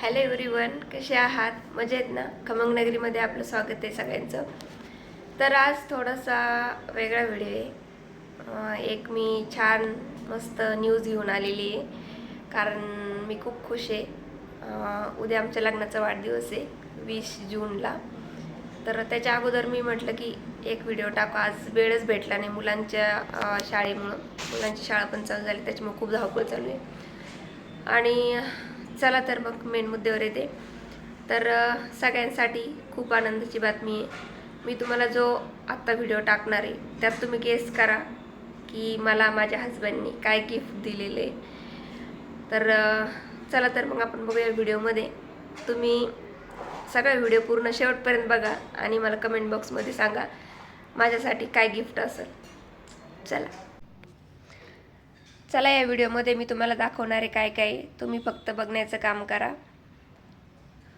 Hello everyone कसे आहात? मजेत ना? खमंग नगरीमध्ये आपलं स्वागत आहे सगळ्यांचं. तर आज थोडासा वेगळा व्हिडिओ आहे. एक मी छान मस्त न्यूज घेऊन आलेली आहे. कारण मी खूप खुश आहे. उद्या आमच्या लग्नाचा वाढदिवस आहे वीस जूनला. तर त्याच्या अगोदर मी म्हटलं की एक व्हिडिओ टाकू. आज वेळच भेटला नाही मुलांच्या शाळेमुळं. मुलांची शाळा पण चालू झाली त्याच्यामुळे खूप धावपळ चालू आहे. आणि चला तर मग मेन मुद्द्यावर येते. तर सगळ्यांसाठी खूप आनंदाची बातमी आहे. मी तुम्हाला जो आत्ता व्हिडिओ टाकणार आहे त्यात तुम्ही गेस करा की मला माझ्या हजबंडनी काय गिफ्ट दिलेले. तर चला तर मग आपण बघूया व्हिडिओमध्ये तुम्ही सगळा व्हिडिओ पूर्ण शेवटपर्यंत बघा आणि मला कमेंट बॉक्समध्ये सांगा माझ्यासाठी काय गिफ्ट असेल. चला. चला या व्हिडिओमध्ये मी तुम्हाला दाखवणार आहे काय काय. आहे. तुम्ही फक्त बघण्याचं काम करा.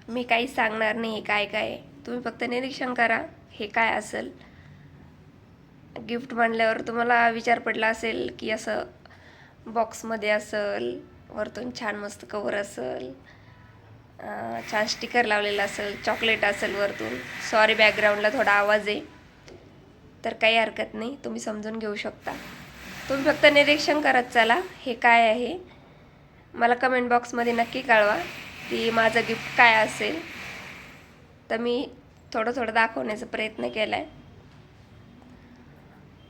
मी काही सांगणार नाही काय काय. आहे. तुम्ही फक्त निरीक्षण करा हे काय असेल. गिफ्ट म्हणल्यावर तुम्हाला विचार पडला असेल की असं बॉक्समध्ये असेल वरतून छान मस्त कवर असेल छान स्टिकर लावलेला असेल चॉकलेट असेल वरतून. सॉरी बॅकग्राऊंडला थोडा आवाज आहे. तर काही हरकत नाही तुम्ही समजून घेऊ शकता. तुम्ही फक्त निरीक्षण करत चला. हे काय आहे? मला कमेंट बॉक्समध्ये नक्की कळवा. की माझं गिफ्ट काय असेल? तर मी थोडं थोडं दाखवण्याचा प्रयत्न केला आहे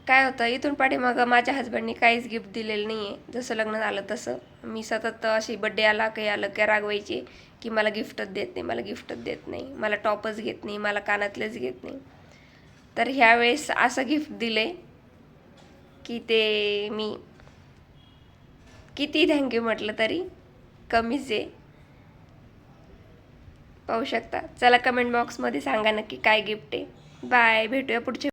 काय होतं इथून पाठीमागं माझ्या हजबंडनी काहीच गिफ्ट दिलेलं नाही आहे जसं लग्न झालं तसं. मी सतत अशी बड्डे आला काही आलं की रागवायची की मला गिफ्टच देत नाही मला गिफ्टच देत नाही. मला टॉपच घेत नाही मला कानातलेच घेत नाही. तर ह्यावेळेस असं गिफ्ट दिले की ते मी किती थँक्यू म्हटलं तरी कमीच आहे पाहू शकता. चला कमेंट बॉक्समध्ये सांगा नक्की काय गिफ्ट आहे. बाय भेटूया पुढच्या